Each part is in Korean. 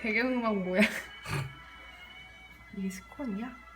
배경음악 뭐야? 이게 스콘이야?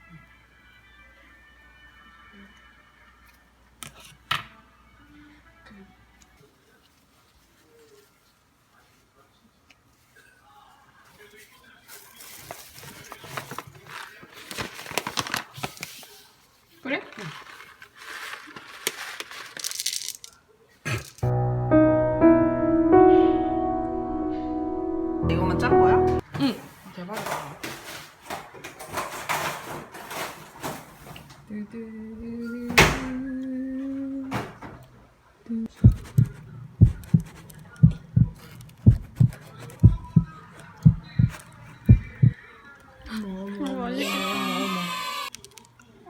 어.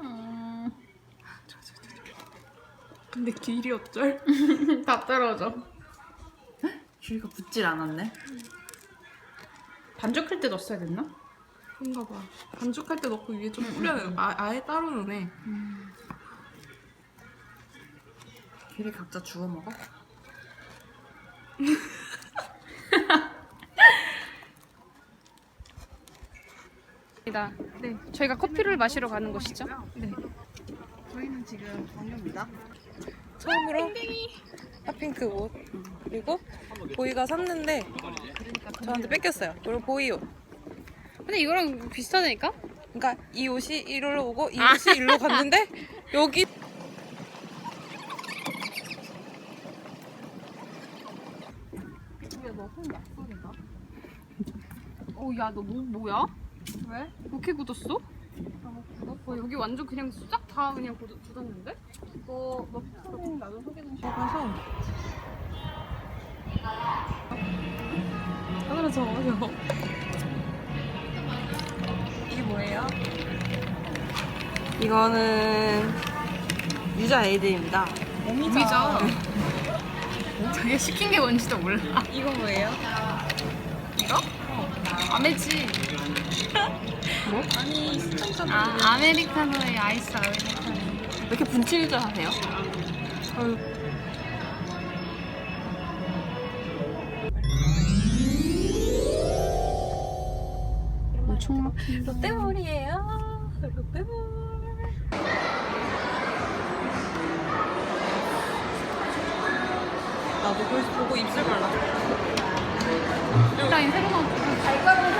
음, 근데 길이 어쩔? 다 떨어져. 줄이가 붙질 않았네. 반죽할 때 넣었어야 됐나? 그런가 봐. 반죽할 때 넣고 위에 좀 뿌려야 돼. 아, 아예 따로 넣네. 길 이 각자 주워 먹어? 네. 저희가 커피를 마시러 가는 곳이죠? 네. 저희는 지금 저녁입니다. 처음으로 핫핑크 옷. 그리고 보이가 샀는데 저한테 뺏겼어요. 그리고 보이 옷. 근데 이거랑 비슷하다니까? 그러니까 이 옷이 이리로 오고 이 아. 옷이 이리로 갔는데 여기 어, 야, 너 뭐, 뭐야? 왜? 이렇게 굳었어? 어, 여기 완전 그냥 싹다 그냥 굳, 굳었는데? 이거 너 사진 나도 소개 좀 가서 하늘에 적어요. 이게 뭐예요? 이거는 유자 에이드입니다. 오미자. 자기가 시킨 게 뭔지도 몰라. 이거 뭐예요? 이거? 아메지. 아니 시청자 아, 아메리카노의 아이스 아메리카노. 왜 이렇게 분칠자 하세요? 엄청. 롯데몰이에요. 롯데몰. 나도 그래서 보고 입술 발랐어. 라인 새로 나온 거.